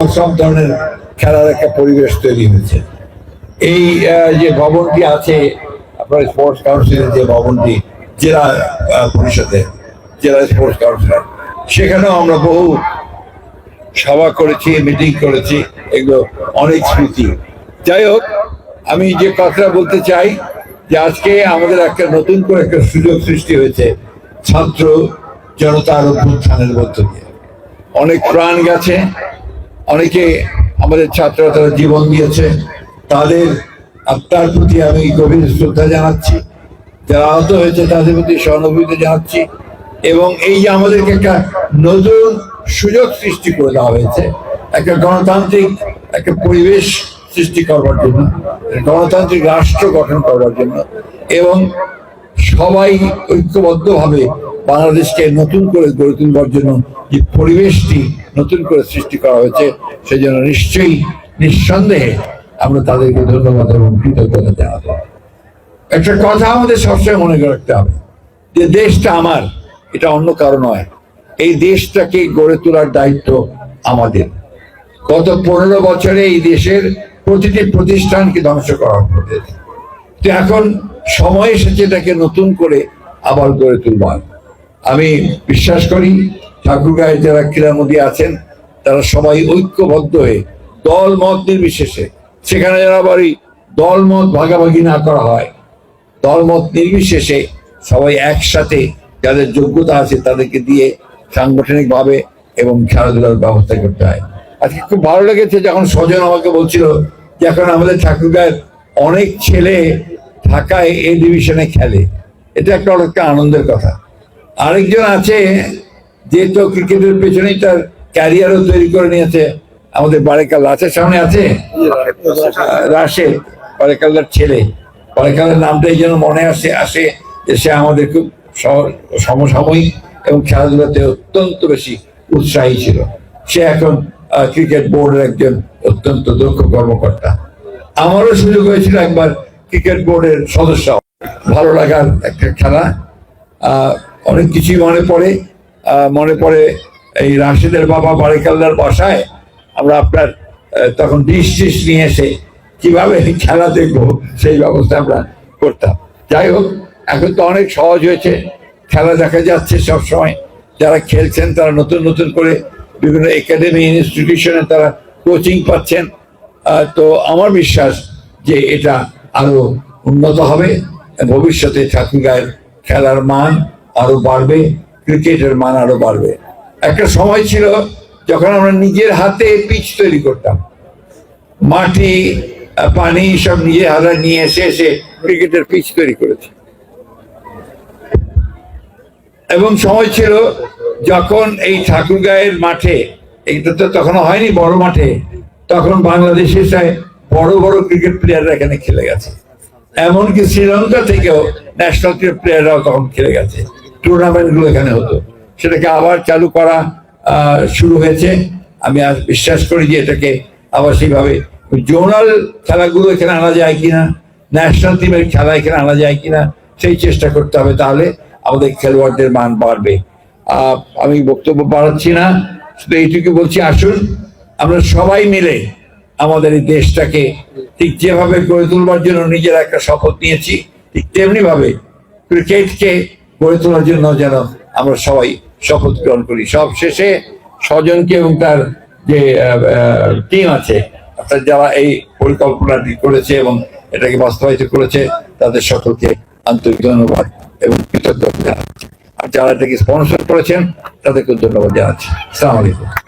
সব ধরনের খেলার একটা পরিবেশ তৈরি হয়েছে। এই যে ভবনটি আছে, আপনার স্পোর্টস কাউন্সিলের যে ভবনটি, জেলা পরিষদে জেলা স্পোর্টস কাউন্সিলর সেখানেও আমরা বহু সভা করেছি মিটিং করেছি, এগুলো অনেক স্মৃতি। যাই হোক, আমি যে কথাটা বলতে চাই, যে আজকে আমাদের একটা নতুন করে একটা সুযোগ সৃষ্টি হয়েছে ছাত্র জনতার অভ্যুত্থানের মধ্য দিয়ে। অনেক প্রাণ গেছে অনেকে আমাদের ছাত্ররা তারা জীবন দিয়েছে। তাদের আত্মার প্রতি আমি গভীর শ্রদ্ধা জানাচ্ছি। যারা আহত হয়েছে, তাদের প্রতি সহানুভূতি জানাচ্ছি। এবং এই যে আমাদেরকে একটা নতুন সুযোগ সৃষ্টি করে দেওয়া হয়েছে, একটা গণতান্ত্রিক, একটা পরিবেশ সৃষ্টি করবার জন্য, গণতান্ত্রিক রাষ্ট্র গঠন করবার জন্য। এবং সবাই ঐক্যবদ্ধভাবে বাংলাদেশকে নতুন করে গড়ে তুলবার জন্য যে পরিবেশটি নতুন করে সৃষ্টি করা হয়েছে সেজন্য নিশ্চয়ই, নিঃসন্দেহে আমরা তাদেরকে ধন্যবাদ এবং কৃতজ্ঞতা জানাব। একটা কথা আমাদের সবসময় মনে রাখতে হবে, যে দেশটা আমার, এটা অন্য কারও নয়। এই দেশটাকে গড়ে তোলার দায়িত্ব আমাদের। গত পনেরো বছরে এই দেশের প্রতিটি প্রতিষ্ঠানকে ধ্বংস করা হয়েছে। এখন সময় এসেছে এটাকে নতুন করে আবার গড়ে তুলবার। আমি বিশ্বাস করি ঠাকুরগাঁয়ের যারা ক্রীড়ামোদী আছেন, তারা সবাই ঐক্যবদ্ধ হয়ে দল মত নির্বিশেষে, সেখানে যারা বাড়ি দল মত ভাগাভাগি না করা হয়, দল মত নির্বিশেষে সবাই একসাথে যাদের যোগ্যতা আছে তাদেরকে দিয়ে সাংগঠনিকভাবে এবং খেলাধুলার ব্যবস্থা করতে হয়। আজকে খুব ভালো লেগেছে যখন স্বজন আমাকে বলছিল যে এখন আমাদের ঠাকুরগাঁয়ের অনেক ছেলে ঢাকায় এ ডিভিশনে খেলে। এটা একটা অনেকটা আনন্দের কথা। আরেকজন আছে, যে তো ক্রিকেটের পেছনেই তার ক্যারিয়ারও তৈরি করে নিয়েছে, আমাদের বারেকাল আছে, সামনে আছে? রাশেদ বারেকালদার ছেলে। বারেকালের নামটাই যেন মনে আসে আসে যে সে আমাদের খুব সমসাময়িক এবং খেলাধুলাতে অত্যন্ত বেশি উৎসাহী ছিল। সে এখন ক্রিকেট বোর্ডের একজন অত্যন্ত দক্ষ কর্মকর্তা। আমারও সুযোগ হয়েছিল একবার ক্রিকেট বোর্ডের সদস্য। ভালো লাগার একটা খেলা। অনেক কিছুই মনে পড়ে। মনে পড়ে এই রাশিদের বাবা বারিকালদার বাসায়। আমরা আপনার তখন ডিশ টিশ নিয়ে এসে কীভাবে খেলা দেখব, সেই ব্যবস্থা আমরা করতাম। যাই হোক, এখন তো অনেক সহজ হয়েছে। খেলা দেখা যাচ্ছে সব সময় যারা খেলছেন, তারা নতুন নতুন করে বিভিন্ন একাডেমি ইনস্টিটিউশনে তারা কোচিং পাচ্ছেন। তো আমার বিশ্বাস যে এটা আরও উন্নত হবে। ভবিষ্যতে ঠাকুরগাঁয়ের খেলার মান আরও বাড়বে, ক্রিকেটের মান আরও বাড়বে। একটা সময় ছিল যখন আমরা নিজের হাতে পিচ তৈরি করতাম। মাটি পানি সব নিজের হাতে নিয়ে এসে এসে ক্রিকেটের পিচ তৈরি করেছে। এবং সময় ছিল যখন এই ঠাকুর ঠাকুরগাঁয়ের মাঠে এটা তো তখনও হয়নি, বড় মাঠে, তখন বাংলাদেশের প্রায় বড় বড় ক্রিকেট প্লেয়াররা এখানে খেলে গেছে। এমনকি শ্রীলঙ্কা থেকেও ন্যাশনাল ক্রিকেট প্লেয়াররাও তখন খেলে গেছে। টুর্নামেন্টগুলো এখানে হতো। সেটাকে আবার চালু করা শুরু হয়েছে। আমি আর বিশ্বাস করি যে এটাকে আবার সেইভাবে জোনাল খেলাগুলো এখানে আনা যায় কিনা ন্যাশনাল টিমের খেলা এখানে আনা যায় কিনা, সেই চেষ্টা করতে হবে। তাহলে আমাদের খেলোয়াড়দের মান বাড়বে। আমি বক্তব্য বাড়াচ্ছি না। শুধু এইটুকু বলছি, আসুন, আমরা সবাই মিলে আমাদের এই দেশটাকে ঠিক যেভাবে গড়ে তুলবার জন্য নিজেরা একটা শপথ নিয়েছি, ঠিক তেমনি ভাবে ক্রিকেটকে গড়ে তোলার জন্য যেন আমরা সবাই শপথ গ্রহণ করি। সব শেষে স্বজনকে এবং তার যে টিম আছে, অর্থাৎ যারা এই পরিকল্পনাটি করেছে এবং এটাকে বাস্তবায়িত করেছে, তাদের সকলকে আন্তরিক ধন্যবাদ এবং কৃতজ্ঞতা আর যারা এটাকে স্পন্সর করেছেন তাদেরকে ধন্যবাদ জানাচ্ছি। সালাম আলাইকুম।